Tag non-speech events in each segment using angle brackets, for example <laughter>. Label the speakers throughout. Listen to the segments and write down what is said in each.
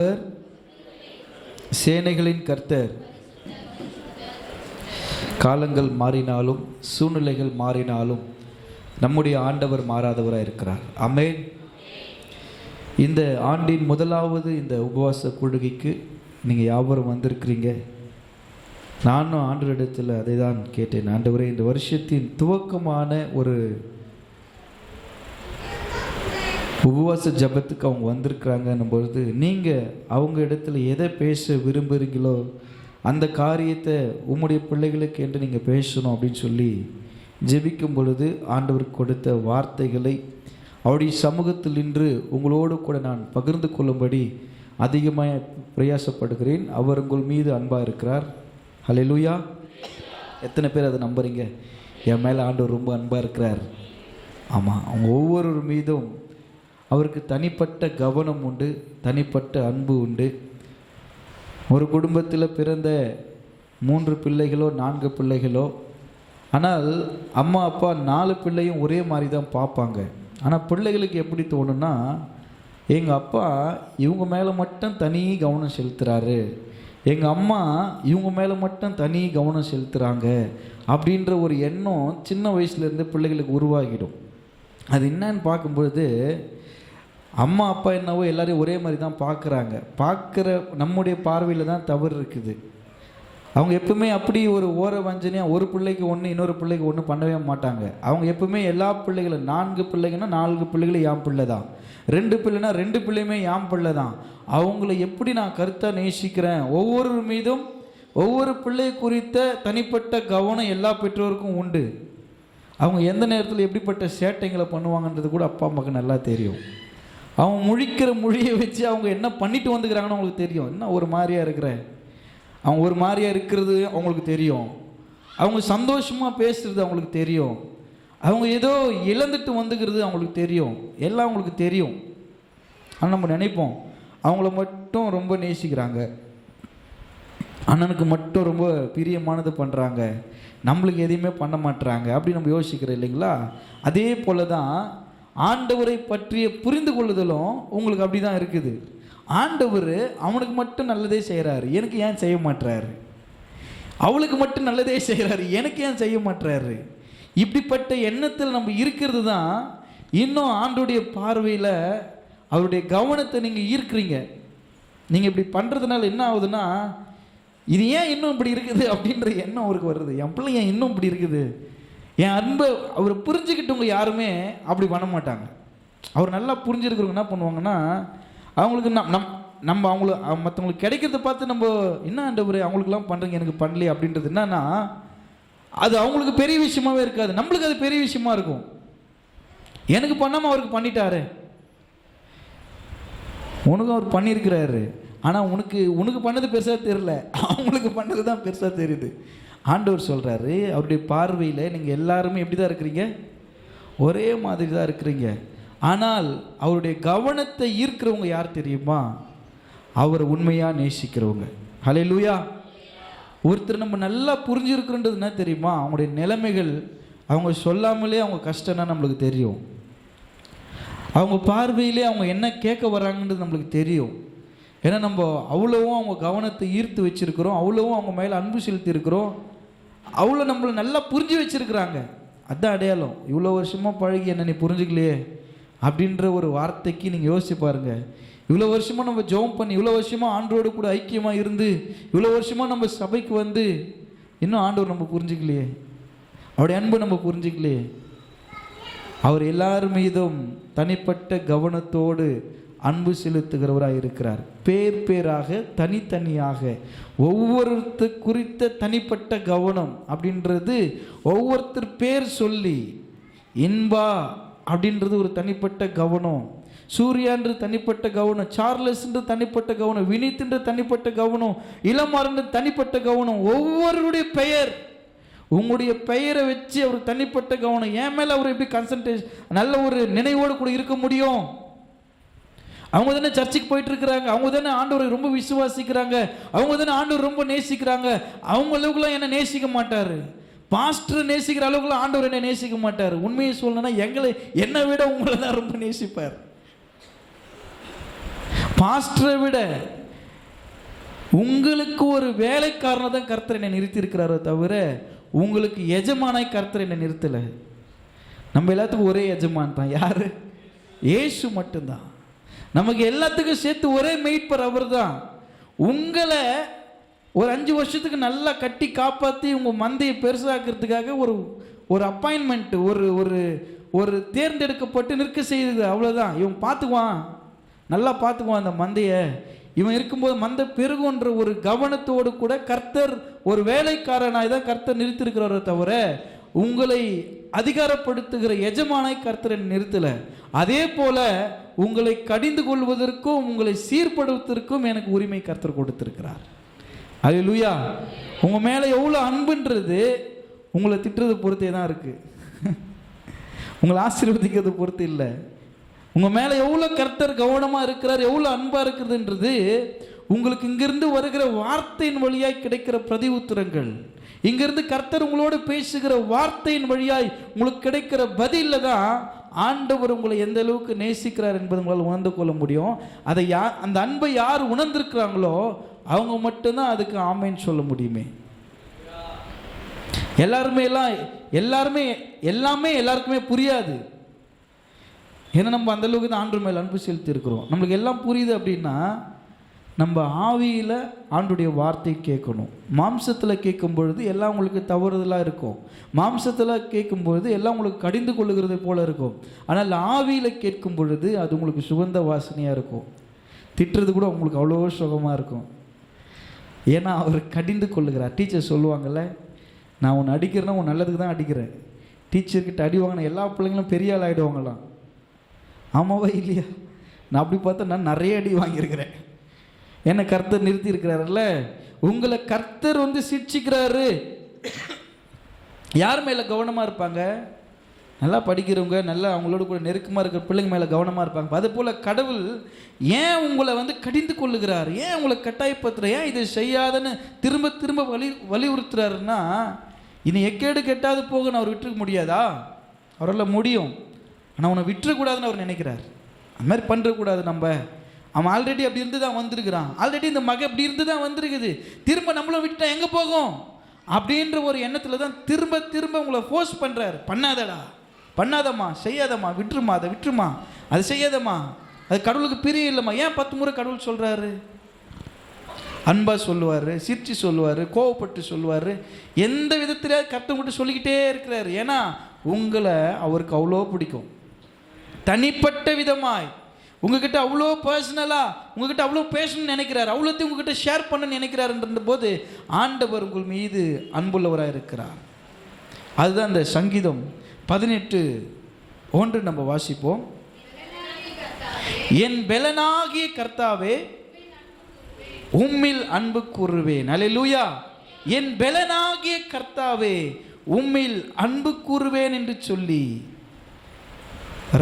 Speaker 1: கர்த்தர், சேனைகளின் கர்த்தர். காலங்கள் மாறினாலும் சூழ்நிலைகள் மாறினாலும் நம்முடைய ஆண்டவர் மாறாதவராக இருக்கிறார். அமேன் இந்த ஆண்டின் முதலாவது இந்த உபவாச கொள்கைக்கு நீங்கள் யாவரும் வந்திருக்கிறீங்க? நானும் ஆண்டவரிடத்தில் அதை தான் கேட்டேன். ஆண்டவரே இந்த வருஷத்தின் துவக்கமான ஒரு உபவாச ஜபத்துக்கு அவங்க வந்திருக்கிறாங்கன்னும் பொழுது நீங்கள் அவங்க இடத்துல எதை பேச விரும்புகிறீங்களோ அந்த காரியத்தை உம்முடைய பிள்ளைகளுக்கு என்று நீங்கள் பேசணும் அப்படின்னு சொல்லி ஜெபிக்கும் பொழுது ஆண்டவர் கொடுத்த வார்த்தைகளை அவருடைய சமூகத்தில் நின்று உங்களோடு கூட நான் பகிர்ந்து கொள்ளும்படி அதிகமாக பிரயாசப்படுகிறேன். அவர் உங்கள் மீது அன்பாக இருக்கிறார். ஹalleluya எத்தனை பேர் அதை நம்புறீங்க? என் மேலே ஆண்டவர் ரொம்ப அன்பாக இருக்கிறார். ஆமாம் அவங்க ஒவ்வொருவர் மீதும் அவருக்கு தனிப்பட்ட கவனம் உண்டு தனிப்பட்ட அன்பு உண்டு. ஒரு குடும்பத்தில் பிறந்த மூன்று பிள்ளைகளோ நான்கு பிள்ளைகளோ ஆனால் அம்மா அப்பா நாலு பிள்ளையும் ஒரே மாதிரி தான் பார்ப்பாங்க. ஆனால் பிள்ளைகளுக்கு எப்படி தோணுன்னா எங்கள் அப்பா இவங்க மேலே மட்டும் தனி கவனம் செலுத்துகிறாரு எங்கள் அம்மா இவங்க மேலே மட்டும் தனி கவனம் செலுத்துகிறாங்க அப்படின்ற ஒரு எண்ணம் சின்ன வயசுலேருந்து பிள்ளைகளுக்கு உருவாகிடும். அது என்னன்னு பார்க்கும்பொழுது அம்மா அப்பா என்னவோ எல்லாரையும் ஒரே மாதிரி தான் பார்க்குறாங்க. பார்க்குற நம்முடைய பார்வையில் தான் தவறு இருக்குது. அவங்க எப்பவுமே அப்படி ஒரு ஓர வஞ்சனையாக ஒரு பிள்ளைக்கு ஒன்று இன்னொரு பிள்ளைக்கு ஒன்று பண்ணவே மாட்டாங்க. அவங்க எப்பவுமே எல்லா பிள்ளைகளும் நான்கு பிள்ளைங்கன்னா நான்கு பிள்ளைகளும் யாம் பிள்ளை தான். ரெண்டு பிள்ளைனா ரெண்டு பிள்ளையுமே யாம் பிள்ளை தான். அவங்கள எப்படி நான் கருத்தாக நேசிக்கிறேன்? ஒவ்வொரு மீதும் ஒவ்வொரு பிள்ளை குறித்த தனிப்பட்ட கவனம் எல்லா பெற்றோருக்கும் உண்டு. அவங்க எந்த நேரத்தில் எப்படிப்பட்ட சேட்டைங்களை பண்ணுவாங்கன்றது கூட அப்பா அம்மாவுக்கு நல்லா தெரியும். அவங்க முழிக்கிற மொழியை வச்சு அவங்க என்ன பண்ணிட்டு வந்துக்கிறாங்கன்னு அவங்களுக்கு தெரியும். என்ன ஒரு மாதிரியா இருக்கிற? அவங்க ஒரு மாதிரியா இருக்கிறது அவங்களுக்கு தெரியும். அவங்க சந்தோஷமாக பேசுறது அவங்களுக்கு தெரியும். அவங்க ஏதோ இழந்துட்டு வந்துக்கிறது அவங்களுக்கு தெரியும். எல்லாம் அவங்களுக்கு தெரியும். ஆனால் நம்ம நினைப்போம் அவங்கள மட்டும் ரொம்ப நேசிக்கிறாங்க. அண்ணனுக்கு மட்டும் ரொம்ப பிரியமானது பண்ணுறாங்க நம்மளுக்கு எதையுமே பண்ண மாட்டுறாங்க அப்படி நம்ம யோசிக்கிறோம் இல்லைங்களா? அதே போல தான் ஆண்டவரை பற்றிய புரிந்து கொள்ளுதலும் உங்களுக்கு அப்படி தான் இருக்குது. ஆண்டவர் அவனுக்கு மட்டும் நல்லதே செய்கிறாரு எனக்கு ஏன் செய்ய மாட்டுறாரு அவளுக்கு மட்டும் நல்லதே செய்கிறாரு எனக்கு ஏன் செய்ய மாட்டுறாரு இப்படிப்பட்ட எண்ணத்தில் நம்ம இருக்கிறது தான் இன்னும் ஆண்டுடைய பார்வையில் அவருடைய கவனத்தை நீங்கள் ஈர்க்கிறீங்க. நீங்கள் இப்படி பண்ணுறதுனால என்ன ஆகுதுன்னா இது ஏன் இன்னும் இப்படி இருக்குது அப்படின்ற எண்ணம் அவருக்கு வருது. என் பிள்ளை ஏன் இன்னும் இப்படி இருக்குது? என் அன்பை அவர் புரிஞ்சுக்கிட்டவங்க யாருமே அப்படி பண்ண மாட்டாங்க. அவர் நல்லா புரிஞ்சிருக்கிறவங்க என்ன பண்ணுவாங்கன்னா அவங்களுக்கு நம் நம் நம்ம அவங்கள மற்றவங்களுக்கு கிடைக்கிறத பார்த்து நம்ம என்ன ஆண்டவர் அவங்களுக்குலாம் பண்ணுறீங்க எனக்கு பண்ணலையே அப்படின்றது என்னன்னா அது அவங்களுக்கு பெரிய விஷயமாவே இருக்காது. நம்மளுக்கு அது பெரிய விஷயமா இருக்கும். எனக்கு பண்ணாமல் அவருக்கு பண்ணிட்டாரு. உனக்கும் அவர் பண்ணியிருக்கிறாரு. ஆனால் உனக்கு உனக்கு பண்ணது பெருசாக தெரியல. அவங்களுக்கு பண்ணது தான் பெருசாக தெரியுது. ஆண்டவர் சொல்கிறாரு அவருடைய பார்வையில் நீங்கள் எல்லாருமே எப்படி தான் இருக்கிறீங்க? ஒரே மாதிரி தான் இருக்கிறீங்க. ஆனால் அவருடைய கவனத்தை ஈர்க்கிறவங்க யார் தெரியுமா? அவரை உண்மையாக நேசிக்கிறவங்க. ஹலே லூயா ஒருத்தர் நம்ம நல்லா புரிஞ்சுருக்குன்றது என்ன தெரியுமா? அவங்களுடைய நிலைமைகள் அவங்க சொல்லாமலே அவங்க கஷ்டம்னா நம்மளுக்கு தெரியும். அவங்க பார்வையிலே அவங்க என்ன கேட்க வராங்கன்றது நம்மளுக்கு தெரியும். ஏன்னா நம்ம அவ்வளவும் அவங்க கவனத்தை ஈர்த்து வச்சுருக்கிறோம் அவ்வளவும் அவங்க மேலே அன்பு செலுத்தி இருக்கிறோம் அவ்வளோ நம்மளை நல்லா புரிஞ்சு வச்சிருக்கிறாங்க. அதுதான் அடையாளம். இவ்வளோ வருஷமாக பழகி என்ன நீ புரிஞ்சுக்கலையே? அப்படின்ற ஒரு வார்த்தைக்கு நீங்கள் யோசிச்சு பாருங்க. இவ்வளோ வருஷமாக நம்ம ஜெபம் பண்ணி இவ்வளோ வருஷமாக ஆண்டோடு கூட ஐக்கியமாக இருந்து இவ்வளோ வருஷமாக நம்ம சபைக்கு வந்து இன்னும் ஆண்டவர் நம்ம புரிஞ்சுக்கலையே? அவருடைய அன்பு நம்ம புரிஞ்சுக்கலையே? அவர் எல்லார் மீதும் தனிப்பட்ட கவனத்தோடு அன்பு செலுத்துகிறவராக இருக்கிறார். பேர் பேராக தனித்தனியாக. ஒவ்வொருத்த குறித்த தனிப்பட்ட கவனம் அப்படின்றது ஒவ்வொருத்தர் பேர் சொல்லி இன்பா அப்படின்றது ஒரு தனிப்பட்ட கவனம். சூர்யான்ற தனிப்பட்ட கவனம் சார்லஸ்ன்ற தனிப்பட்ட கவனம் வினித்ன்ற தனிப்பட்ட கவனம் இளமாறன்ற தனிப்பட்ட கவனம் ஒவ்வொருடைய பெயர். உங்களுடைய பெயரை வச்சு அவர் தனிப்பட்ட கவனம். என் மேலே அவர் எப்படி கன்சன்ட்ரேஷன் நல்ல ஒரு நினைவோடு கூட இருக்க முடியும்? அவங்க தானே சர்ச்சுக்கு போயிட்டு இருக்கிறாங்க. அவங்க தானே ஆண்டவரை ரொம்ப விசுவாசிக்கிறாங்க. அவங்க தானே ஆண்டவர் ரொம்ப நேசிக்கிறாங்க. அவங்க அளவுக்குலாம் என்ன நேசிக்க மாட்டாரு. பாஸ்டர் நேசிக்கிற அளவுக்குலாம் ஆண்டவர் என்ன நேசிக்க மாட்டார். உண்மையை சொல்லணும்னா எங்களை என்னை விட உங்களை தான் ரொம்ப நேசிப்பார். பாஸ்டரை விட உங்களுக்கு ஒரு வேலைக்காரனை தான் கர்த்தர் என்னை நிறுத்தியிருக்கிறாரோ தவிர உங்களுக்கு எஜமானாய் கர்த்தர் என்னை நிறுத்தலை. நம்ம எல்லாத்துக்கும் ஒரே எஜமான் தான். யார்? ஏசு மட்டும்தான். நமக்கு எல்லாத்துக்கும் சேர்த்து ஒரே மெய்ப்பர் அவர் தான் உங்களை ஒரு அஞ்சு வருஷத்துக்கு நல்லா கட்டி காப்பாற்றி உங்கள் மந்தையை பெருசாக்கிறதுக்காக ஒரு ஒரு அப்பாயின்மெண்ட் ஒரு ஒரு ஒரு தேர்ந்தெடுக்கப்பட்டு நிற்க செய்யுது அவ்வளோதான் இவன் பார்த்துக்குவான். நல்லா பார்த்துக்குவான் அந்த மந்தையை. இவன் இருக்கும்போது மந்த பெருகுன்ற ஒரு கவனத்தோடு கூட கர்த்தர் ஒரு வேலைக்காரனாய் தான் கர்த்தர் நிறுத்திருக்கிறாரே தவிர உங்களை அதிகாரப்படுத்துகிற எஜமானாய் கர்த்தரை நிறுத்தலை. அதே போல உங்களை கடிந்து கொள்வதற்கும் உங்களை சீர்படுவதற்கும் எனக்கு உரிமை கர்த்தர் கொடுத்திருக்கிறார். லுயா உங்கள் மேலே எவ்வளோ அன்புன்றது உங்களை திட்டுறது பொறுத்தே தான் இருக்குது உங்களை ஆசீர்வதிக்கிறது பொறுத்து இல்லை. உங்கள் மேலே எவ்வளோ கர்த்தர் கவனமாக இருக்கிறார் எவ்வளோ அன்பாக இருக்கிறதுன்றது உங்களுக்கு இங்கிருந்து வருகிற வார்த்தையின் வழியாய் கிடைக்கிற பிரதி உத்தரங்கள் இங்கிருந்து கர்த்தர் உங்களோடு பேசுகிற வார்த்தையின் வழியாய் உங்களுக்கு கிடைக்கிற பதிலில் தான் ஆண்டவர் உங்களை எந்த அளவுக்கு நேசிக்கிறார் என்பதை உங்களால் உணர்ந்து கொள்ள முடியும். அதை யா அந்த அன்பை யார் உணர்ந்திருக்கிறாங்களோ அவங்க மட்டும்தான் அதுக்கு ஆமைன்னு சொல்ல முடியுமே. எல்லாருமே எல்லாம் எல்லாருமே எல்லாமே எல்லாருக்குமே புரியாது. ஏன்னா நம்ம அந்த அளவுக்கு தான் ஆண்டு மேல் அன்பு செலுத்தி இருக்கிறோம் நம்மளுக்கு எல்லாம் புரியுது அப்படின்னா நம்ம ஆவியில் ஆண்டுடைய வார்த்தை கேட்கணும். மாம்சத்தில் கேட்கும் பொழுது எல்லாம் உங்களுக்கு தவறுதலாக இருக்கும். மாம்சத்தில் கேட்கும் பொழுது எல்லாம் உங்களுக்கு கடிந்து கொள்ளுகிறது போல் இருக்கும். ஆனால் ஆவியில் கேட்கும் பொழுது அது உங்களுக்கு சுகந்த வாசனையாக இருக்கும். திட்டுறது கூட உங்களுக்கு அவ்வளோ சுகமாக இருக்கும். ஏன்னா அவர் கடிந்து கொள்ளுகிறார். டீச்சர் சொல்லுவாங்கள்ல நான் உன்னை அடிக்கிறேன்னா உன் நல்லதுக்கு தான் அடிக்கிறேன். டீச்சர்கிட்ட அடி வாங்கின எல்லா பிள்ளைங்களும் பெரிய ஆள் ஆகிடுவாங்களாம் ஆமாவா இல்லையா? நான் அப்படி பார்த்தா நான் நிறைய அடி வாங்கியிருக்கிறேன். என்ன கர்த்தர் நிறுத்தி இருக்கிறாருல்ல உங்களை கர்த்தர் வந்து சிக்ஷிக்கிறாரு யார் மேலே கவனமாக இருப்பாங்க? நல்லா படிக்கிறவங்க நல்லா அவங்களோட கூட நெருக்கமாக இருக்கிற பிள்ளைங்க மேலே கவனமாக இருப்பாங்க. அது போல் கடவுள் ஏன் உங்களை வந்து கடிந்து கொள்ளுகிறார்? ஏன் உங்களை கட்டாயப்படுத்துகிற ஏன் இதை செய்யாதன்னு திரும்ப திரும்ப வலி வலியுறுத்துறாருன்னா இனி எக்கேடு கெட்டாது போக நான் அவர் விட்டுருக்க முடியாதா? அவரால் முடியும். ஆனால் உன்னை விட்டுறக்கூடாதுன்னு அவர் நினைக்கிறார். அது மாதிரி பண்ணுறக்கூடாது நம்ம. அவன் ஆல்ரெடி அப்படி இருந்து தான் வந்திருக்கிறான். ஆல்ரெடி இந்த மகன் அப்படி இருந்து தான் வந்திருக்குது. திரும்ப நம்மளும் விட்டா எங்கே போகும்? அப்படின்ற ஒரு எண்ணத்தில் தான் திரும்ப திரும்ப உங்களை ஃபோர்ஸ் பண்ணுறாரு பண்ணாதடா. பண்ணாதம்மா செய்யாதம்மா விட்டுருமா அதை விட்டுருமா. அதை செய்யாதம்மா. அது கடவுளுக்கு பிரிய இல்லைம்மா. ஏன் பத்து முறை கடவுள் சொல்கிறாரு அன்பாக சொல்லுவார் சிரிச்சு சொல்லுவார் கோவப்பட்டு சொல்லுவார். எந்த விதத்தில் கற்று மட்டும் சொல்லிக்கிட்டே இருக்கிறாரு. ஏன்னா உங்களை அவருக்கு அவ்வளோ பிடிக்கும். தனிப்பட்ட விதமாய் உங்ககிட்ட அவ்வளோ பர்சனலாக உங்ககிட்ட அவ்வளோ பேசணும்னு நினைக்கிறார் அவ்வளோத்தையும் உங்ககிட்ட ஷேர் பண்ண நினைக்கிறாருன்ற போது ஆண்டவர் உங்கள் மீது அன்புள்ளவராக இருக்கிறார். அதுதான் அந்த சங்கீதம் பதினெட்டு ஒன்று நம்ம வாசிப்போம். என் பெலனாகிய கர்த்தாவே உம்மில் அன்பு கூறுவேன். அல்லேலூயா என் பெலனாகிய கர்த்தாவே உம்மில் அன்பு கூறுவேன் என்று சொல்லி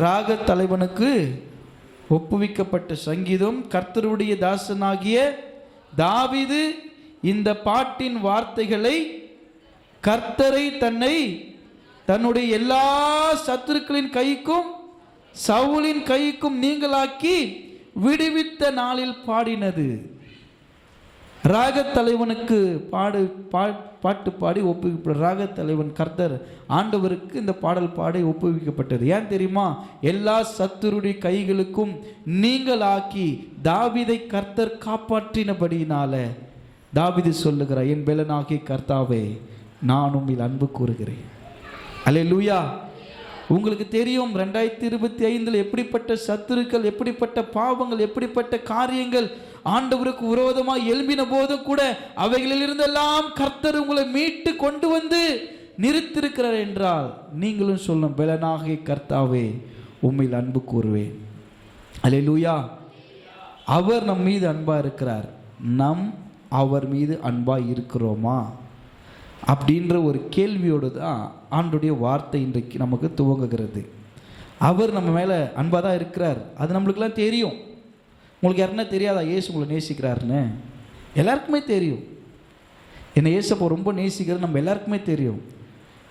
Speaker 1: ராக தலைவனுக்கு ஒப்புவிக்கப்பட்ட சங்கீதம் கர்த்தருடைய தாசனாகிய தாவிது இந்த பாட்டின் வார்த்தைகளை கர்த்தரை தன்னை தன்னுடைய எல்லா சத்துருக்களின் கைக்கும் சவுலின் கைக்கும் நீங்களாக்கி விடுவித்த நாளில் பாடினது. ராக தலைவனுக்கு பாடு பா பாட்டு பாடி ஒப்புவிக்கப்பட்ட ராகத் தலைவன் கர்த்தர் ஆண்டவருக்கு இந்த பாடல் பாடி ஒப்புவிக்கப்பட்டது. ஏன் தெரியுமா? எல்லா சத்துருடைய கைகளுக்கும் நீங்களாக்கி தாவிதை கர்த்தர் காப்பாற்றினபடியினால தாவிது சொல்லுகிறார் என் பெலனாகி கர்த்தாவே நான் உம்மில் அன்பு கூறுகிறேன். அலே லூயா உங்களுக்கு தெரியும் ரெண்டாயிரத்தி இருபத்தி ஐந்தில் எப்படிப்பட்ட சத்துருக்கள் எப்படிப்பட்ட பாவங்கள் எப்படிப்பட்ட காரியங்கள் ஆண்டவருக்கு விரோதமாக எழும்பின போதும் கூட அவைகளிலிருந்தெல்லாம் கர்த்தர் உங்களை மீட்டு கொண்டு வந்து நிறுத்திருக்கிறார் என்றால் நீங்களும் சொல்லும் பலனாக கர்த்தாவே உண்மையில் அன்பு கூறுவேன். அல்லேலூயா அவர் நம் மீது அன்பாக இருக்கிறார். நம் அவர் மீது அன்பாக இருக்கிறோமா? அப்படின்ற ஒரு கேள்வியோடு தான் ஆண்டுடைய வார்த்தை இன்றைக்கு நமக்கு துவங்குகிறது. அவர் நம்ம மேலே அன்பாக தான் இருக்கிறார். அது நம்மளுக்கெல்லாம் தெரியும். உங்களுக்கு யாருன்னா தெரியாதா? ஏசு உங்களை நேசிக்கிறாருன்னு. எல்லாருக்குமே தெரியும். என்னை ஏசப்போ ரொம்ப நேசிக்கிறது நம்ம எல்லாருக்குமே தெரியும்.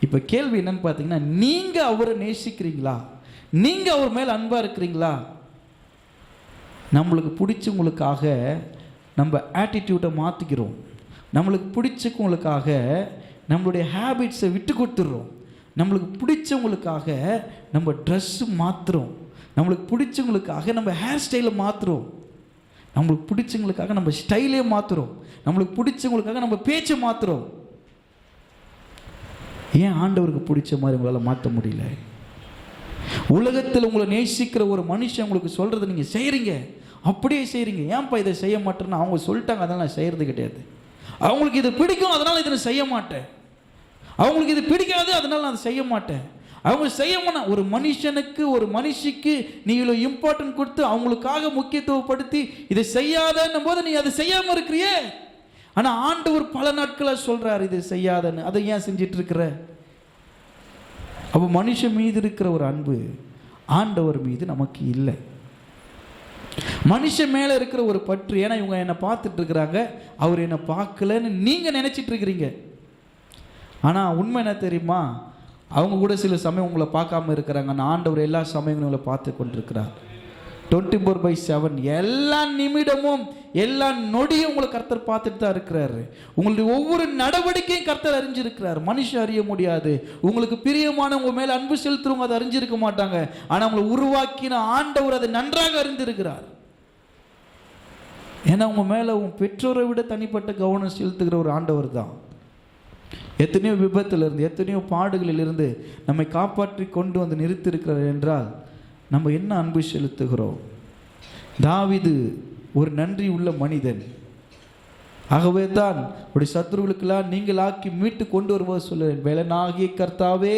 Speaker 1: இப்போ கேள்வி என்னன்னு பார்த்தீங்கன்னா நீங்கள் அவரை நேசிக்கிறீங்களா? நீங்கள் அவர் மேலே அன்பாக இருக்கிறீங்களா? நம்மளுக்கு பிடிச்சவங்களுக்காக நம்ம ஆட்டிடியூட்டை மாற்றிக்கிறோம் நம்மளுக்கு பிடிச்சவங்களுக்காக நம்மளுடைய ஹேபிட்ஸை விட்டு கொடுத்துட்றோம். நம்மளுக்கு பிடிச்சவங்களுக்காக நம்ம ட்ரெஸ்ஸு மாற்றுறோம் நம்மளுக்கு பிடிச்சவங்களுக்காக நம்ம ஹேர் ஸ்டைலை மாற்றுறோம் நம்மளுக்கு பிடிச்சவங்களுக்காக நம்ம ஸ்டைலே மாற்றுறோம் நம்மளுக்கு பிடிச்சவங்களுக்காக நம்ம பேச்சை மாற்றுறோம் ஏன் ஆண்டவருக்கு பிடிச்ச மாதிரி உங்களால் மாற்ற முடியல? உலகத்தில் உங்களை நேசிக்கிற ஒரு மனுஷன் உங்களுக்கு சொல்கிறத நீங்கள் செய்கிறீங்க அப்படியே செய்கிறீங்க ஏன்ப்பா இதை செய்ய மாட்டேன்னு அவங்க சொல்லிட்டாங்க. அதனால் நான் செய்கிறது கிடையாது. அவங்களுக்கு இது பிடிக்கும் அதனால் இதை நான் செய்ய மாட்டேன். அவங்களுக்கு இது பிடிக்காது அதனால் நான் அதை செய்ய மாட்டேன். அவங்க செய்யமான ஒரு மனுஷனுக்கு ஒரு மனுஷிக்கு நீ இவ்வளோ இம்பார்ட்டன்ட் கொடுத்து அவங்களுக்காக முக்கியத்துவப்படுத்தி இதை செய்யாதன்னும் போது நீ அதை செய்யாமல் இருக்கிறியே. ஆனால் ஆண்டவர் பல நாட்களாக சொல்கிறார் இது செய்யாதன்னு. அதை ஏன் செஞ்சிட்டு இருக்கிற அப்போ மனுஷன் மீது இருக்கிற ஒரு அன்பு ஆண்டவர் மீது நமக்கு இல்லை. மனுஷன் மேலே இருக்கிற ஒரு பற்று ஏன்னா இவங்க என்னை பார்த்துட்டு இருக்கிறாங்க அவர் என்னை பார்க்கலன்னு நீங்கள் நினச்சிட்டு இருக்கிறீங்க ஆனால் உண்மை என்ன தெரியுமா? அவங்க கூட சில சமயம் உங்களை பார்க்காம இருக்கிறாங்க. நான் ஆண்டவர் எல்லா சமயங்களும் உங்களை பார்த்து கொண்டிருக்கிறார். டுவெண்ட்டி ஃபோர் பை செவன் எல்லா நிமிடமும் எல்லா நொடியும் உங்களை கர்த்தர் பார்த்துட்டு தான் இருக்கிறாரு. உங்களுடைய ஒவ்வொரு நடவடிக்கையும் கர்த்தர் அறிஞ்சிருக்கிறார். மனுஷன் அறிய முடியாது. உங்களுக்கு பிரியமான உங்கள் மேலே அன்பு செலுத்துறவங்க அதை அறிஞ்சிருக்க மாட்டாங்க. ஆனால் உங்களை உருவாக்கின ஆண்டவர் அதை நன்றாக அறிந்திருக்கிறார். ஏன்னா உங்கள் மேலே உங்கள் பெற்றோரை விட தனிப்பட்ட கவனம் செலுத்துகிற ஒரு ஆண்டவர் தான். எத்தனையோ விபத்திலிருந்து எத்தனையோ பாடுகளிலிருந்து நம்மை காப்பாற்றி கொண்டு வந்து நிறுத்தியிருக்கிறார் என்றால் நம்ம என்ன அன்பு செலுத்துகிறோம்? தாவிது ஒரு நன்றி உள்ள மனிதன். ஆகவே தான் உடைய சத்ருகளுக்கெல்லாம் நீங்கள் ஆக்கி மீட்டு கொண்டு வருவது சொல்லுவேன் வேலனாகிய கர்த்தாவே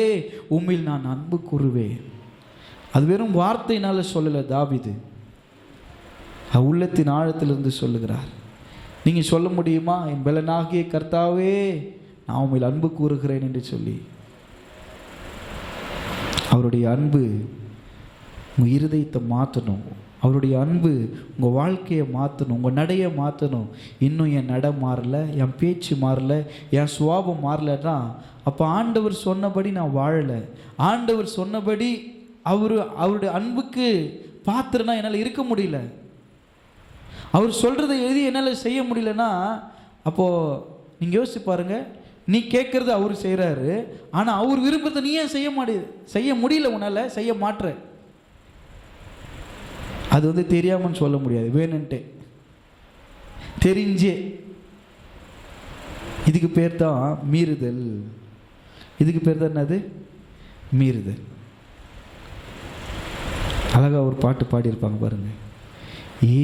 Speaker 1: உம்மில் நான் அன்பு கூறுவேன். அது வெறும் வார்த்தையினால சொல்லலை தாவிது. உள்ளத்தின் ஆழத்திலிருந்து சொல்லுகிறார். நீங்கள் சொல்ல முடியுமா? என் பலனாகிய கர்த்தாவே நான் உண்மையில் அன்பு கூறுகிறேன் என்று சொல்லி அவருடைய அன்பு உங்கள் இருதயத்தை மாற்றணும் அவருடைய அன்பு உங்கள் வாழ்க்கையை மாற்றணும் உங்கள் நடையை மாற்றணும் இன்னும் என் நட மாறல என் பேச்சு மாறல என் சுவாபம் மாறலன்னா அப்போ ஆண்டவர் சொன்னபடி நான் வாழலை. ஆண்டவர் சொன்னபடி அவர் அவருடைய அன்புக்கு பாத்திரனா என்னால் இருக்க முடியல. அவர் சொல்கிறத எழுதி என்னால் செய்ய முடியலன்னா அப்போது நீங்கள் யோசிச்சு பாருங்கள் நீ கேட்குறது அவர் செய்கிறாரு ஆனால் அவர் விரும்புறதை நீ ஏன் செய்ய மாட்டேது செய்ய முடியல உன்னால் செய்ய மாட்டுற அது வந்து தெரியாமன்னு சொல்ல முடியாது வேணுன்ட்டு தெரிஞ்சே. இதுக்கு பேர் தான் மீறுதல். இதுக்கு பேர் தான் என்னது? மீறுதல். அழகாக ஒரு பாட்டு பாடியிருப்பாங்க பாருங்கள்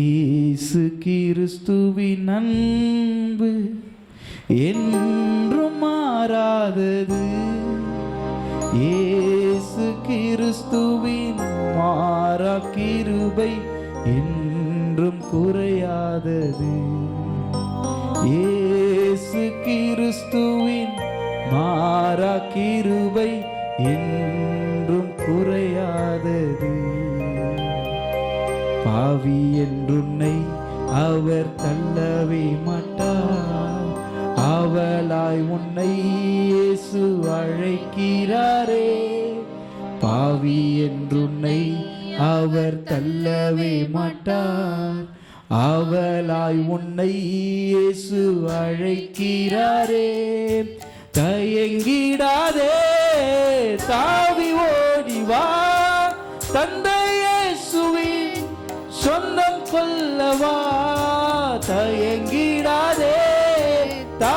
Speaker 1: ஏசு கிறிஸ்துவின் அன்பு. என்றும் மாறாதது. இயேசு கிறிஸ்துவின் மாறா கிருபை என்றும் குறையாதது. இயேசு கிறிஸ்துவின் மாறா கிருபை என்றும் குறையாதது. பாவி என்றுன்னை அவர் தள்ளவே மாட்டார். காவலாய் உன்னை இயேசு அழைக்கிறாரே. பாவி என்றுன்னை அவர் தள்ளவே மாட்டார். அவளாய் உன்னை இயேசு அழைக்கிறாரே. தயங்கிடாதே தாவி ஓடிவா தந்தை இயேசுவின் சொந்தம் கொல்லவா தயங்கிடாதே தா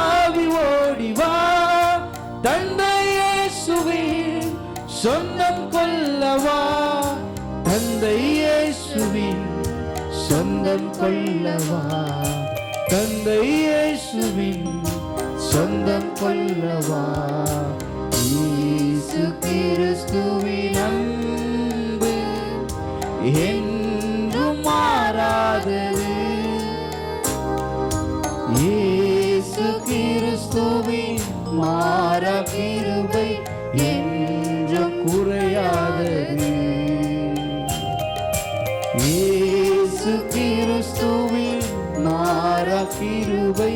Speaker 1: தந்தையே சுவே சொந்தம் கொல்லவா தந்தையே இயேசுவின் சொந்தம் கொல்லவா தந்தையே இயேசுவின் சொந்தம் கொல்லவா இயேசு கிறிஸ்துவின் அன்பு என்றும் மாறாதது. இயேசு கிறிஸ்துவின் மாற கிருபை என்று குறையாதது இயேசு கிறிஸ்துவின் மாற கிருபை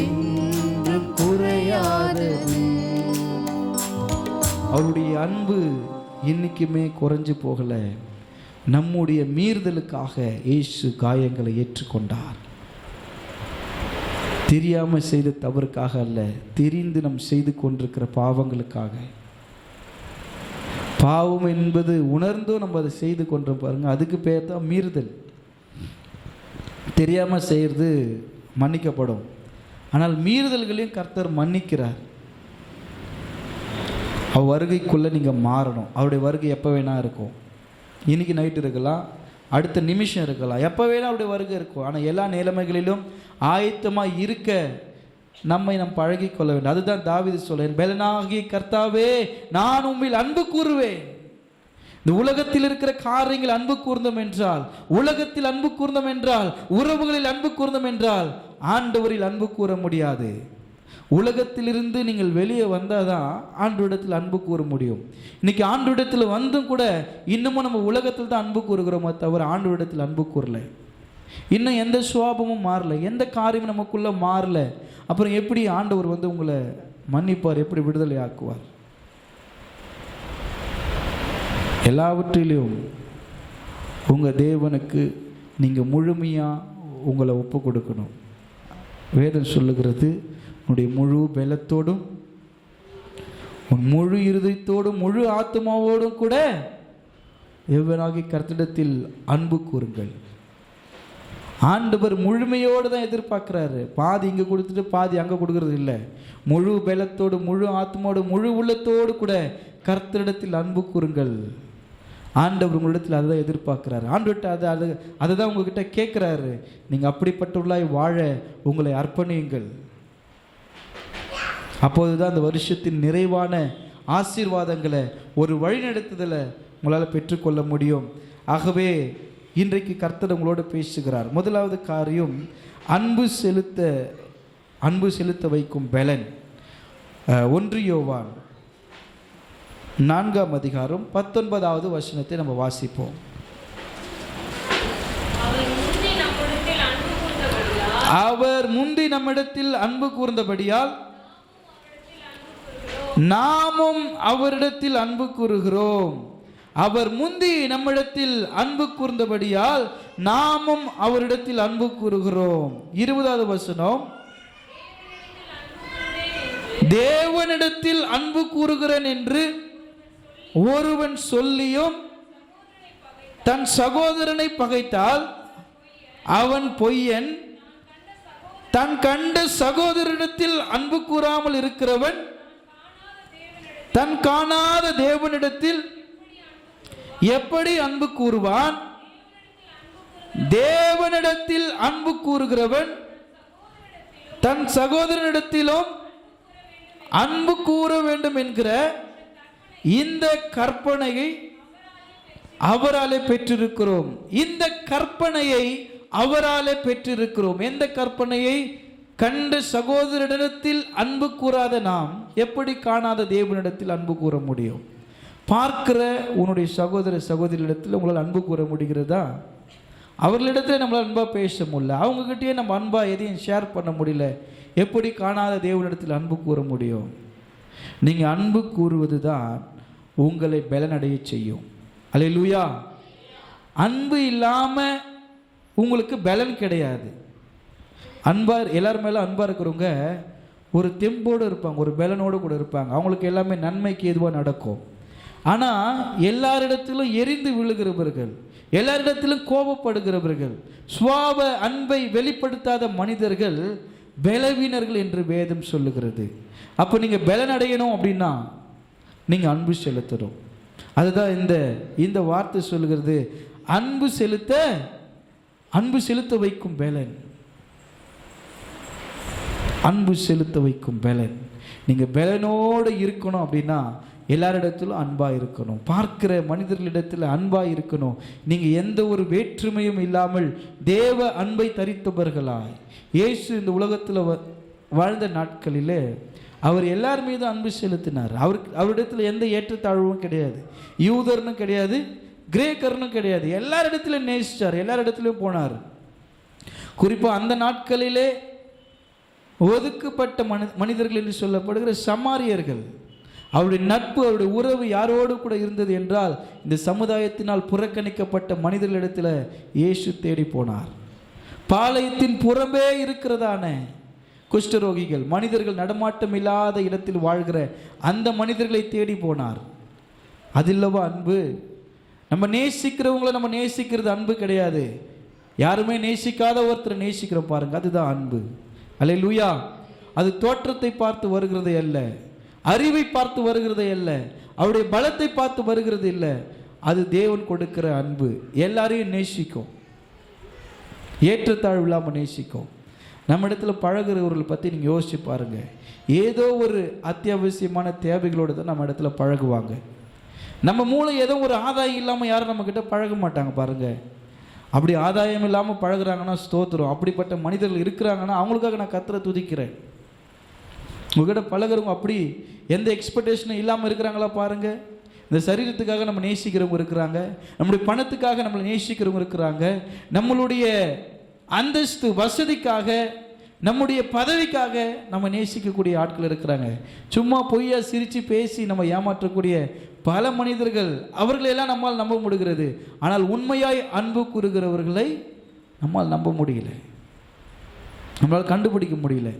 Speaker 1: என்று குறையாதது அவருடைய அன்பு இன்னைக்குமே குறைஞ்சு போகலை. நம்முடைய மீறுதலுக்காக இயேசு காயங்களை ஏற்றுக்கொண்டார். தெரியாமல் செய்த தவறுக்காக அல்ல தெரிந்து நம் செய்து கொண்டிருக்கிற பாவங்களுக்காக. பாவம் என்பது உணர்ந்தும் நம்ம அதை செய்து கொண்டோம் பாருங்கள் அதுக்கு பேர் தான் மீறுதல். தெரியாமல் செய்கிறது மன்னிக்கப்படும். ஆனால் மீறுதல்களையும் கர்த்தர் மன்னிக்கிறார். அவர் வருகைக்குள்ளே நீங்கள் மாறணும். அவருடைய வருகை எப்போ வேணால் இருக்கும். இன்னைக்கு நைட் இருக்கலாம் அடுத்த நிமிஷம் இருக்கலாம். எப்போ வேணால் அவருடைய வருகை இருக்கும். ஆனால் எல்லா நிலைமைகளிலும் ஆயத்தமாக இருக்க நம்மை நாம் பழகி கொள்ள வேண்டும். அதுதான் தாவிது சொல்லேன் பெலனாகி கர்த்தாவே நான் உம்மில் அன்பு கூறுவேன். இந்த உலகத்தில் இருக்கிற காரியங்கள் அன்பு கூர்ந்தோம் என்றால் உலகத்தில் அன்பு கூர்ந்தோம் என்றால் உறவுகளில் அன்பு கூர்ந்தோம் என்றால் ஆண்டவரில் அன்பு கூற முடியாது. உலகத்திலிருந்து நீங்கள் வெளியே வந்தால் தான் ஆண்டவரிடத்தில் அன்பு கூற முடியும். இன்னைக்கு இடத்தில் வந்தும் கூட இன்னமும் நம்ம உலகத்தில் தான் அன்பு கூறுகிறோமோ தவிர இடத்தில் அன்பு கூறலை. இன்னும் எந்த சுவாபமும் மாறல. எந்த காரியமும் நமக்குள்ள மாறல. அப்புறம் எப்படி ஆண்டவர் வந்து உங்களை மன்னிப்பார்? எப்படி விடுதலை ஆக்குவார்? எல்லாவற்றிலும் உங்கள் தேவனுக்கு நீங்கள் முழுமையாக உங்களை ஒப்பு கொடுக்கணும். வேதம் சொல்லுகிறது உன்னுடைய முழு பலத்தோடும் உன் முழு இருதயத்தோடும் முழு ஆத்மாவோடும் கூட எவ்வளாகி கர்த்திடத்தில் அன்பு கூறுங்கள். ஆண்டவர் முழுமையோடு தான் எதிர்பார்க்குறாரு. பாதி இங்கே கொடுத்துட்டு பாதி அங்கே கொடுக்கறது இல்லை. முழு பலத்தோடு முழு ஆத்மோடு முழு உள்ளத்தோடு கூட கர்த்தரிடத்தில் அன்பு கூறுங்கள். ஆண்டவர் உங்களிடத்தில் அதை தான் எதிர்பார்க்குறாரு. ஆண்டுகிட்ட அதை அது அதை தான் உங்ககிட்ட கேட்குறாரு. நீங்கள் அப்படிப்பட்டுள்ளாய் வாழ உங்களை அர்ப்பணியுங்கள். அப்போது தான் அந்த வருஷத்தின் நிறைவான ஆசீர்வாதங்களை ஒரு வழிநடத்துதலை உங்களால் பெற்றுக்கொள்ள முடியும். ஆகவே இன்றைக்கு கர்த்தர் உங்களோடு பேசுகிறார். முதலாவது காரியம் அன்பு செலுத்த அன்பு செலுத்த வைக்கும் பலன். ஒன்று யோவான் நான்காம் அதிகாரம் பத்தொன்பதாவது வசனத்தை நம்ம வாசிப்போம்.
Speaker 2: அவர் முந்தி நம்மிடத்தில் அன்பு கூர்ந்தபடியால்
Speaker 1: நாமும் அவரிடத்தில் அன்பு கூறுகிறோம். அவர் முந்தி நம்மிடத்தில் அன்பு கூர்ந்தபடியால் நாமும் அவரிடத்தில் அன்பு கூறுகிறோம். இருபதாவது வசனம். தேவனிடத்தில் அன்பு கூறுகிறேன் என்று ஒருவன் சொல்லியும் தன் சகோதரனை பகைத்தால் அவன் பொய்யன். தன் கண்ட சகோதரனிடத்தில் அன்பு கூறாமல் இருக்கிறவன். தன் காணாத தேவனிடத்தில் எப்படி அன்பு கூறுவான்? தேவனிடத்தில் அன்பு கூறுகிறவன் தன் சகோதரனிடத்திலும் அன்பு கூற வேண்டும் என்கிற இந்த கற்பனையை அவராலே பெற்றிருக்கிறோம். இந்த கற்பனையை அவராலே பெற்றிருக்கிறோம். எந்த கற்பனையை? கண்ட சகோதரனிடத்தில் அன்பு கூறாத நாம் எப்படி காணாத தேவனிடத்தில் அன்பு கூற முடியும்? பார்க்கிற உன்னுடைய சகோதர சகோதரியிடத்தில் உங்களால் அன்பு கூற முடிகிறதா? அவர்களிடத்துல நம்மளால் அன்பாக பேச முடியல. அவங்கக்கிட்டேயே நம்ம அன்பாக எதையும் ஷேர் பண்ண முடியல. எப்படி காணாத தேவனிடத்தில் அன்பு கூற முடியும்? நீங்கள் அன்பு கூறுவது தான் உங்களை பலனடைய செய்யும். அல்லேலூயா அன்பு இல்லாமல் உங்களுக்கு பலன் கிடையாது. அன்பாக எல்லார் மேலே அன்பாக இருக்கிறவங்க ஒரு தெம்போடு இருப்பாங்க ஒரு பலனோடு கூட இருப்பாங்க. அவங்களுக்கு எல்லாமே நன்மைக்கு எதுவாக நடக்கும். ஆனால் எல்லாரிடத்திலும் எரிந்து விழுகிறவர்கள் எல்லாரிடத்திலும் கோபப்படுகிறவர்கள் சுவாப அன்பை வெளிப்படுத்தாத மனிதர்கள் பலவீனர்கள் என்று வேதம் சொல்லுகிறது. அப்போ நீங்கள் பலன் அடையணும் அப்படின்னா நீங்கள் அன்பு செலுத்தணும். அதுதான் இந்த இந்த வார்த்தை சொல்லுகிறது. அன்பு செலுத்த அன்பு செலுத்த வைக்கும் பலன். அன்பு செலுத்த வைக்கும் பலன். நீங்கள் பலனோடு இருக்கணும் அப்படின்னா எல்லாரிடத்திலும் அன்பாக இருக்கணும். பார்க்கிற மனிதர்களிடத்தில் அன்பாக இருக்கணும். நீங்கள் எந்த ஒரு வேற்றுமையும் இல்லாமல் தேவ அன்பை தரித்தவர்களாய். இயேசு இந்த உலகத்தில் வாழ்ந்த நாட்களிலே அவர் எல்லார் மீதும் அன்பு செலுத்தினார். அவருக்கு அவரிடத்தில் எந்த ஏற்றத்தாழ்வும் கிடையாது. யூதர்னும் கிடையாது கிரேக்கர்னும் கிடையாது. எல்லாரிடத்திலும் நேசிச்சார் எல்லாரிடத்திலும் போனார். குறிப்பாக அந்த நாட்களிலே ஒதுக்கப்பட்ட மனி மனிதர்கள் என்று சொல்லப்படுகிற சமாரியர்கள். அவருடைய நட்பு அவருடைய உறவு யாரோடு கூட இருந்தது என்றால் இந்த சமுதாயத்தினால் புறக்கணிக்கப்பட்ட மனிதர்களிடத்தில் இயேசு தேடி போனார். பாளையத்தின் புறம்பே இருக்கிறதான குஷ்டரோகிகள் மனிதர்கள் நடமாட்டம் இல்லாத இடத்தில் வாழ்கிற அந்த மனிதர்களை தேடி போனார். அதில்லவா அன்பு? நம்ம நேசிக்கிறவங்கள நம்ம நேசிக்கிறது அன்பு கிடையாது. யாருமே நேசிக்காத ஒருத்தரை நேசிக்கிறோம் பாருங்க அதுதான் அன்பு. அல்ல லூயா அது தோற்றத்தை பார்த்து வருகிறதே அல்ல. அறிவை பார்த்து வருகிறதே அல்ல. அவருடைய பலத்தை பார்த்து வருகிறது இல்லை. அது தேவன் கொடுக்கிற அன்பு. எல்லாரையும் நேசிக்கும். ஏற்றத்தாழ்வு இல்லாமல் நேசிக்கும். நம்ம இடத்துல பழகுறவர்களை பற்றி நீங்கள் யோசிச்சு பாருங்க. ஏதோ ஒரு அத்தியாவசியமான தேவைகளோடு தான் நம்ம இடத்துல பழகுவாங்க. நம்ம மூளை ஏதோ ஒரு ஆதாயம் இல்லாமல் யாரும் நம்மக்கிட்ட பழக மாட்டாங்க பாருங்கள் அப்படி ஆதாயம் இல்லாமல் பழகுறாங்கன்னா ஸ்தோத்திரம். அப்படிப்பட்ட மனிதர்கள் இருக்கிறாங்கன்னா அவங்களுக்காக நான் கத்திர துதிக்கிறேன். உங்ககிட்ட பழகிறவங்க அப்படி எந்த எக்ஸ்பெக்டேஷனும் இல்லாமல் இருக்கிறாங்களா பாருங்க. இந்த சரீரத்துக்காக நம்ம நேசிக்கிறவங்க இருக்கிறாங்க. நம்முடைய பணத்துக்காக நம்மளை நேசிக்கிறவங்க இருக்கிறாங்க. நம்மளுடைய அந்தஸ்து வசதிக்காக நம்முடைய பதவிக்காக நம்ம நேசிக்கக்கூடிய ஆட்கள் இருக்கிறாங்க. சும்மா பொய்யா சிரித்து பேசி நம்ம ஏமாற்றக்கூடிய பல மனிதர்கள் அவர்களையெல்லாம் நம்மால் நம்ப முடிகிறது. ஆனால் உண்மையாய் அன்பு கூறுகிறவர்களை நம்மால் நம்ப முடியல. நம்மளால் கண்டுபிடிக்க முடியல.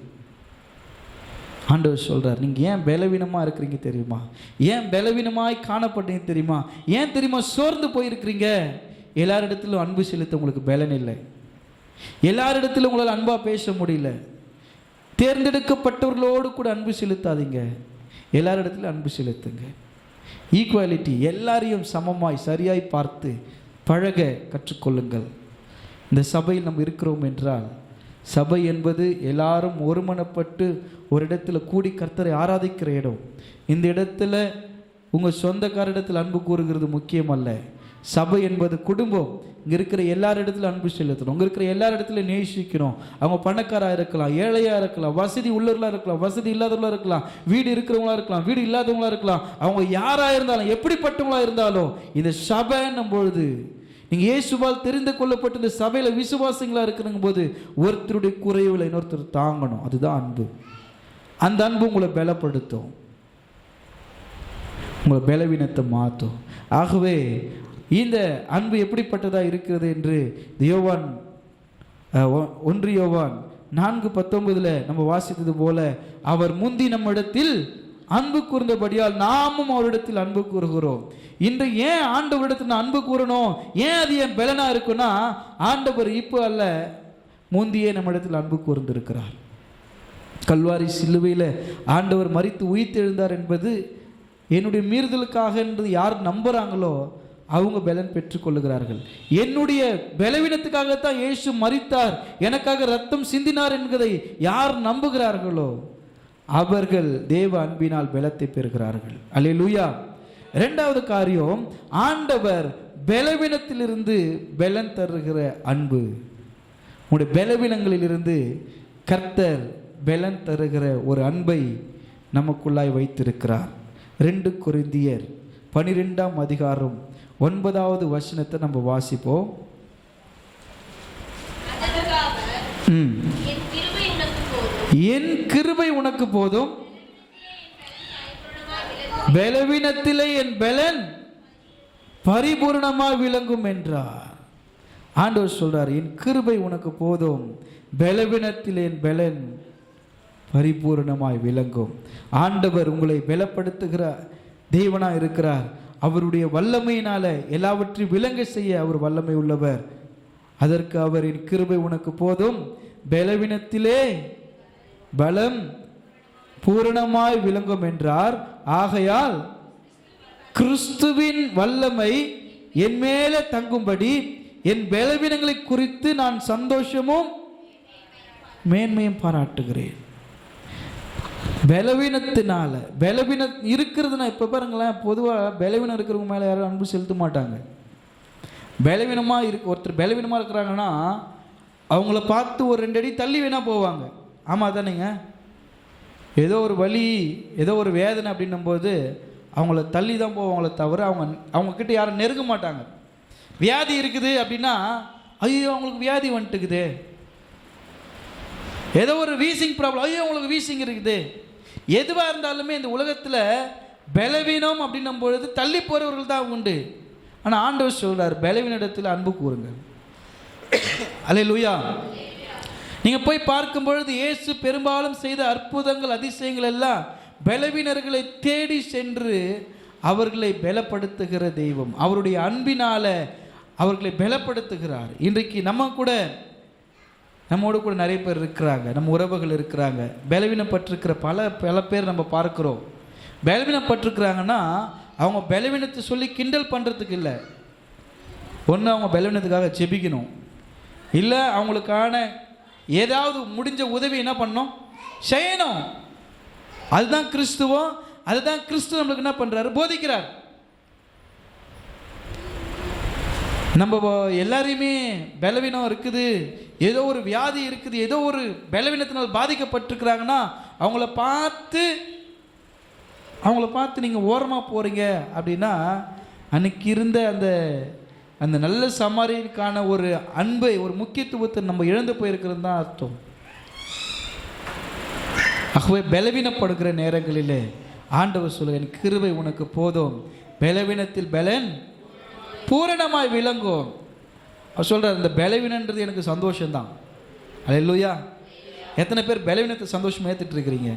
Speaker 1: ஆண்டவர் சொல்கிறார் நீங்கள் ஏன் பலவீனமாக இருக்கிறீங்க தெரியுமா? ஏன் பலவீனமாய் காணப்பட்டீங்க தெரியுமா? ஏன் தெரியுமா சோர்ந்து போயிருக்கிறீங்க? எல்லாரிடத்திலும் அன்பு செலுத்த உங்களுக்கு பலன் இல்லை. எல்லாரிடத்திலும் உங்களால் அன்பாக பேச முடியல. தேர்ந்தெடுக்கப்பட்டவர்களோடு கூட அன்பு செலுத்தாதீங்க. எல்லாரிடத்திலும் அன்பு செலுத்துங்க. ஈக்குவாலிட்டி எல்லாரையும் சமமாய் சரியாய் பார்த்து பழக கற்றுக்கொள்ளுங்கள். இந்த சபையில் நம்ம இருக்கிறோம் என்றால் சபை என்பது எல்லாரும் ஒருமனப்பட்டு ஒரு இடத்துல கூடி கர்த்தரை ஆராதிக்கிற இடம். இந்த இடத்துல உங்கள் சொந்தக்காரிடத்தில் அன்பு கூறுகிறது முக்கியம் அல்ல சபை என்பது குடும்பம். இங்கே இருக்கிற எல்லார் இடத்துல அன்பு செலுத்தணும். இங்கே இருக்கிற எல்லார் இடத்துலையும் நேசிக்கணும். அவங்க பணக்காராக இருக்கலாம் ஏழையாக இருக்கலாம் வசதி உள்ளவர்களாக இருக்கலாம் வசதி இல்லாதவர்களாக இருக்கலாம் வீடு இருக்கிறவங்களா இருக்கலாம் வீடு இல்லாதவங்களா இருக்கலாம். அவங்க யாராக இருந்தாலும் எப்படிப்பட்டவங்களா இருந்தாலும் இந்த சபைன்னும் பொழுது நீங்கள் இயேசுவால் தெரிந்து கொள்ளப்பட்ட இந்த சபையில் விசுவாசங்களாக இருக்கிறங்க போது ஒருத்தருடைய குறைவில் இன்னொருத்தர் தாங்கணும். அதுதான் அன்பு. அந்த அன்பு உங்களை பலப்படுத்தும். உங்களை பலவீனத்தை மாற்றும். ஆகவே இந்த அன்பு எப்படிப்பட்டதாக இருக்கிறது என்று யோவான் ஒ- ஒன்று யோவான் நான்கு பத்தொன்பதில் நம்ம வாசித்தது போல அவர் முந்தி நம்மிடத்தில் அன்பு கூர்ந்தபடியால் நாமும் அவரிடத்தில் அன்பு கூறுகிறோம். இன்று ஏன் ஆண்டவரிடத்தில் நான் அன்பு கூறணும்? ஏன் அது என் பலனாக இருக்குன்னா ஆண்டவர் இப்போ அல்ல முந்தியே நம்மிடத்தில் அன்பு கூர்ந்திருக்கிறார். கல்வாரி சிலுவையில் ஆண்டவர் மறித்து உயிர்த்தெழுந்தார் என்பது என்னுடைய மீறுதலுக்காக என்று யார் நம்புகிறாங்களோ அவங்க பலன் பெற்றுக்கொள்ளுகிறார்கள் என்னுடைய பலவீனத்துக்காகத்தான் இயேசு மறித்தார் எனக்காக ரத்தம் சிந்தினார் என்பதை யார் நம்புகிறார்களோ அவர்கள் தேவ அன்பினால் பலத்தை பெறுகிறார்கள். அல்லேலூயா. இரண்டாவது காரியம் ஆண்டவர் பலவீனத்திலிருந்து பலன் தருகிற அன்பு. உங்களுடைய பலவீனங்களிலிருந்து கர்த்தர் பலன் தருகிற ஒரு அன்பை நமக்குள்ளாய் வைத்திருக்கிறார். ரெண்டு கொரிந்தியர் பனிரெண்டாம் அதிகாரம் ஒன்பதாவது வசனத்தை நம்ம வாசிப்போம். ம்.
Speaker 3: என் கிருபை உனக்கு போதும்
Speaker 1: என் கிருபை உனக்கு போதும். பலவீனத்திலே என் பலன் பரிபூர்ணமாக விளங்கும் என்றார். ஆண்டவர் சொல்றார் என் கிருபை உனக்கு போதும். பலவீனத்தில் என் பலன் பரிபூரணமாய் விளங்கும். ஆண்டவர் உங்களை பலப்படுத்துகிற தெய்வனா இருக்கிறார். அவருடைய வல்லமையினால எல்லாவற்றையும் விளங்க செய்ய அவர் வல்லமை உள்ளவர். அதற்கு அவரின் கிருபை உனக்கு போதும். பலவீனத்திலே பலம் பூரணமாய் விளங்கும் என்றார். ஆகையால் கிறிஸ்துவின் வல்லமை என் மேலே தங்கும்படி என் பலவீனங்களை குறித்து நான் சந்தோஷமும் மேன்மையும் பாராட்டுகிறேன். பலவீனத்தினால பலவீனம் இருக்கிறதுனா இப்போ பாருங்களேன் பொதுவாக பலவீனம் இருக்கிறவங்க மேலே யாரும் அன்பு செலுத்த மாட்டாங்க. பலவீனமாக இருக்கு ஒருத்தர் பலவீனமாக இருக்கிறாங்கன்னா அவங்கள பார்த்து ஒரு ரெண்டு அடி தள்ளி வேணால் போவாங்க. ஆமாம் தானேங்க ஏதோ ஒரு வலி ஏதோ ஒரு வேதனை அப்படின்னும்போது அவங்கள தள்ளி தான் போவாங்களே தவிர அவங்க அவங்கக்கிட்ட யாரும் நெருங்க மாட்டாங்க. வியாதி இருக்குது அப்படின்னா ஐயோ அவங்களுக்கு வியாதி வந்துட்டுக்குது. ஏதோ ஒரு வீசிங் ப்ராப்ளம் ஐயோ உங்களுக்கு வீசிங் இருக்குது. எதுவாக இருந்தாலுமே இந்த உலகத்தில் பலவீனம் அப்படின்னும் பொழுது தள்ளி போகிறவர்கள் தான் உண்டு. ஆனால் ஆண்டவர் சொல்கிறார் பலவீனிடத்தில் அன்பு கூறுங்கள். <coughs> லூயா நீங்கள் போய் பார்க்கும் பொழுது இயேசு பெரும்பாலும் செய்த அற்புதங்கள் அதிசயங்கள் எல்லாம் பலவீனர்களை தேடி சென்று அவர்களை பலப்படுத்துகிற தெய்வம். அவருடைய அன்பினால் அவர்களை பலப்படுத்துகிறார். இன்றைக்கு நம்ம கூட நம்மோடு கூட நிறைய பேர் இருக்கிறாங்க. நம்ம உறவுகள் இருக்கிறாங்க. பலவீனப்பட்டிருக்கிற பல பல பேர் நம்ம பார்க்குறோம். பலவீனப்பட்டிருக்கிறாங்கன்னா அவங்க பலவீனத்தை சொல்லி கிண்டல் பண்ணுறதுக்கு இல்லை. ஒன்று அவங்க பலவீனத்துக்காக ஜெபிக்கணும். இல்லை அவங்களுக்கான ஏதாவது முடிஞ்ச உதவி என்ன பண்ணோம் செய்யணும். அதுதான் கிறிஸ்துவம் அதுதான் கிறிஸ்து நம்மளுக்கு என்ன பண்ணுறாரு போதிக்கிறார். நம்ம எல்லாரையுமே பலவீனம் இருக்குது. ஏதோ ஒரு வியாதி இருக்குது. ஏதோ ஒரு பலவீனத்தினால் பாதிக்கப்பட்டிருக்கிறாங்கன்னா அவங்கள பார்த்து அவங்கள பார்த்து நீங்கள் ஓரமாக போகிறீங்க அப்படின்னா அன்னைக்கு இருந்த அந்த அந்த நல்ல சமாரியனுக்கான ஒரு அன்பை ஒரு முக்கியத்துவத்தை நம்ம இழந்து போயிருக்கிறது தான் அர்த்தம். ஆகவே பலவீனப்படுகிற நேரங்களிலே ஆண்டவர் சொல்லுங்க என் உனக்கு போதும். பலவீனத்தில் பலன் பூரணமாய் விளங்கும். அவர் சொல்கிறார் இந்த பலவீனன்றது எனக்கு சந்தோஷம்தான். அல்லேலூயா எத்தனை பேர் பலவீனத்தை சந்தோஷமாக ஏற்றுட்டு இருக்கிறீங்க?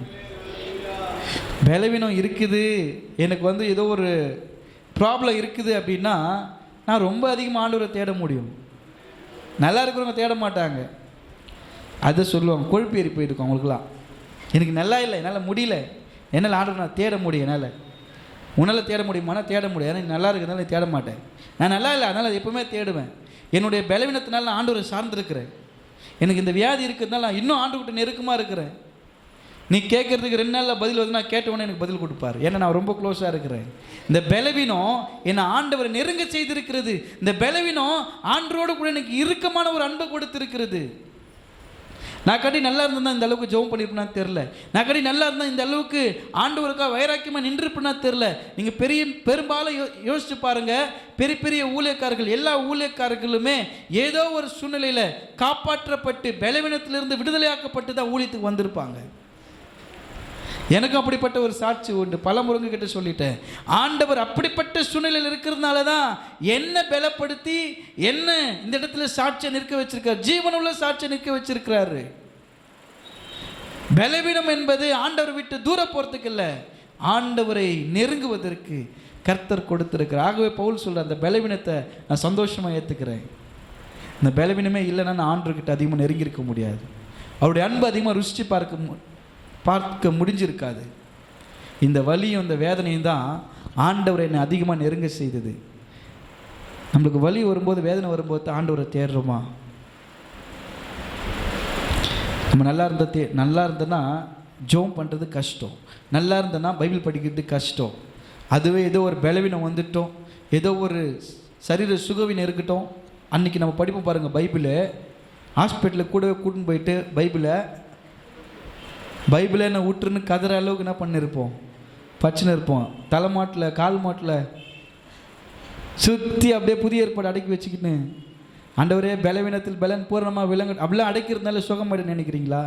Speaker 1: பலவீனம் இருக்குது. எனக்கு வந்து ஏதோ ஒரு ப்ராப்ளம் இருக்குது அப்படின்னா நான் ரொம்ப அதிகமாக ஆண்டவரை தேட முடியும். நல்லா இருக்கிறவங்க தேட மாட்டாங்க. அதை சொல்லுவாங்க கொழுப்பு ஏறி போயிருக்கும் அவங்களுக்குலாம் எனக்கு நல்லா இல்லை என்னால் முடியல. என்னால் ஆண்டவர் நான் தேட முடியும் என்னால். உன்னால் தேட முடியுமானா தேட முடியும். ஏன்னா நல்லா இருக்கிறதுனால தேட மாட்டேன். நான் நல்லா இல்லை அதனால் எப்பவுமே தேடுவேன். என்னுடைய பலவீனத்தினால நான் ஆண்டவரை சார்ந்திருக்கிறேன். எனக்கு இந்த வியாதி இருக்கிறதுனால நான் இன்னும் ஆண்டுகிட்ட நெருக்கமாக இருக்கிறேன். நீ கேட்கறதுக்கு ரெண்டு நாளில் பதில் வந்து நான் கேட்டவொடனே எனக்கு பதில் கொடுப்பார். ஏன்னா நான் ரொம்ப க்ளோஸாக இருக்கிறேன். இந்த பலவீனம் என்னை ஆண்டவர் நெருங்க செய்திருக்கிறது. இந்த பலவீனம் ஆண்டரோடு கூட எனக்கு இறுக்கமான ஒரு அன்பை கொடுத்துருக்கிறது. நான் கட்டி நல்லா இருந்தா இந்த அளவுக்கு ஜெபம் பண்ணியிருப்பேனா தெரில நான் கட்டி நல்லா இருந்தால் இந்த அளவுக்கு ஆண்டவருக்கா வைராக்கியமாக நின்றுருப்பேனா தெரில நீங்கள் பெரிய பெரும்பாலும் யோ யோசிச்சு பாருங்க. பெரிய பெரிய ஊழியக்காரர்கள் எல்லா ஊழியக்காரர்களுமே ஏதோ ஒரு சூழ்நிலையில் காப்பாற்றப்பட்டு பலவீனத்திலிருந்து விடுதலையாக்கப்பட்டு தான் ஊழியத்துக்கு வந்திருப்பாங்க. எனக்கு அப்படிப்பட்ட ஒரு சாட்சி உண்டு. பல முருங்க கிட்ட சொல்லிட்டேன். ஆண்டவர் அப்படிப்பட்ட சூழ்நிலையில் இருக்கிறதுனால தான் என்ன பலப்படுத்தி என்ன இந்த இடத்துல சாட்சியை நிற்க வச்சிருக்கார். ஜீவனுள்ள சாட்சியை நிற்க வச்சிருக்கிறாரு. பலவீனம் என்பது ஆண்டவர் விட்டு தூர போகிறதுக்கு இல்லை. ஆண்டவரை நெருங்குவதற்கு கர்த்தர் கொடுத்துருக்கிறார். ஆகவே பவுல் சொல்கிற அந்த பலவீனத்தை நான் சந்தோஷமாக ஏற்றுக்கிறேன் இந்த பலவீனமே இல்லைன்னா நான் ஆண்டவர்கிட்ட அதிகமாக நெருங்கியிருக்க முடியாது. அவருடைய அன்பு அதிகமாக ருசித்து பார்க்க பார்க்க முடிஞ்சிருக்காது. இந்த வலியும் இந்த வேதனையும் தான் ஆண்டவர் என்னை அதிகமாக நெருங்க செய்தது. நம்மளுக்கு வலி வரும்போது வேதனை வரும்போது தான் ஆண்டவரை தேடுறோமா? நம்ம நல்லா இருந்த தே நல்லா இருந்தோன்னா ஜோம் பண்ணுறது கஷ்டம். நல்லா இருந்தோன்னா பைபிள் படிக்கிறது கஷ்டம். அதுவே ஏதோ ஒரு பலவீனம் வந்துட்டோம். ஏதோ ஒரு சரீர சுகவீனம் இருக்கட்டும். அன்னைக்கு நம்ம படிப்போம் பாருங்கள் பைபிளு. ஹாஸ்பிட்டலுக்கு கூடவே கூட்டின்னு போயிட்டு பைபிளை பைபிளை என்ன விட்டுருன்னு கதற அளவுக்கு என்ன பண்ணியிருப்போம் பச்சின்னு இருப்போம். தலை மாட்டில் கால் மாட்டில். சுற்றி அப்படியே புதிய ஏற்பாடு அடக்கி வச்சுக்கின்னு. ஆண்டவரே பலவீனத்தில் பலன் பூரணமாக விலங்கு அப்படிலாம் அடைக்கிறதுனால சுகமாயிடுன்னு நினைக்கிறீங்களா?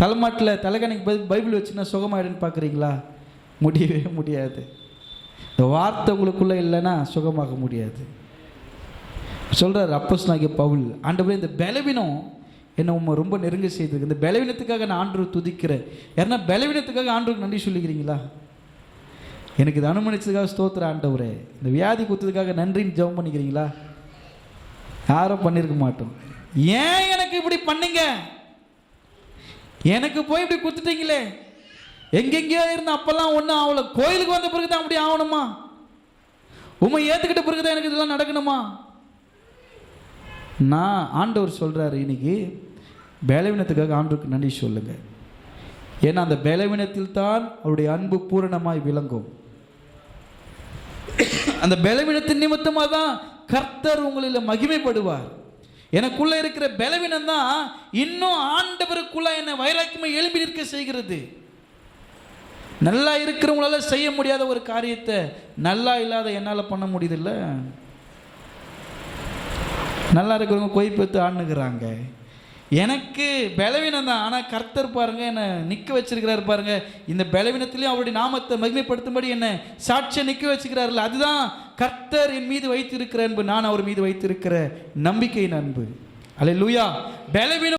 Speaker 1: தலைமாட்டில் தலைகணைக்கு பதில் பைபிள் வச்சுன்னா சுகமாயிடுன்னு பார்க்குறீங்களா? முடியவே முடியாது. இந்த வார்த்தை உங்களுக்குள்ளே இல்லைன்னா சுகமாக முடியாது. சொல்கிறார் அப்போஸ் நாகிய பவுல் ஆண்டவரே இந்த பலவீனம் என்னை உண்மை ரொம்ப நெருங்க செய்திருக்கு இந்த பலவீனத்துக்காக நான் ஆண்டவர் துதிக்கிறேன். யாருன்னா பலவீனத்துக்காக ஆண்டவருக்கு நன்றி சொல்லிக்கிறீங்களா? எனக்கு இது அனுமதிச்சதுக்காக ஸ்தோத்திர ஆண்டவரே. இந்த வியாதி குத்துறதுக்காக நன்றின்னு ஜெபம் பண்ணிக்கிறீங்களா? யாரும் பண்ணியிருக்க மாட்டோம். ஏன் எனக்கு இப்படி பண்ணீங்க? எனக்கு போய் இப்படி குத்துட்டீங்களே? எங்கெங்கேயோ இருந்த அப்பெல்லாம் ஒன்றும் ஆகலை கோயிலுக்கு வந்த பிறகு தான் அப்படி ஆகணுமா உண்மை ஏற்றுக்கிட்ட பிறகு தான் எனக்கு இதெல்லாம் நடக்கணுமா? நான் ஆண்டவர் சொல்கிறாரு இன்னைக்கு பலவீனத்துக்காக ஆண்டவருக்கு நன்றி சொல்லுங்கள் ஏன்னா அந்த பலவீனத்தில் தான் அவருடைய அன்பு பூரணமாய் விளங்கும். அந்த பலவீனத்தின் நிமித்தமாக தான் கர்த்தர் உங்களில் மகிமைப்படுவார். எனக்குள்ள இருக்கிற பலவீனம் தான் இன்னும் ஆண்டவருக்குள்ள என்னை வைராக்கியமாக எழுப்பி நிற்க செய்கிறது. நல்லா இருக்கிறவங்களால செய்ய முடியாத ஒரு காரியத்தை நல்லா இல்லாத என்னால் பண்ண முடியுதில்ல? நல்லா இருக்கிறவங்க கொய் பெற்று ஆண்டுக்கிறாங்க எனக்கு பலவீனம் தான். ஆனால் கர்த்தர் பாருங்க என்னை நிற்க வச்சிருக்கிறார் பாருங்க. இந்த பலவீனத்திலையும் அவருடைய நாமத்தை மகிமைப்படுத்தும்படி என்னை சாட்சியை நிற்க வச்சுக்கிறார்கள் அதுதான் கர்த்தர் என் மீது வைத்திருக்கிற அன்பு. நான் அவர் மீது வைத்திருக்கிற நம்பிக்கையின் அன்பு அல்ல லூயா பலவீனம்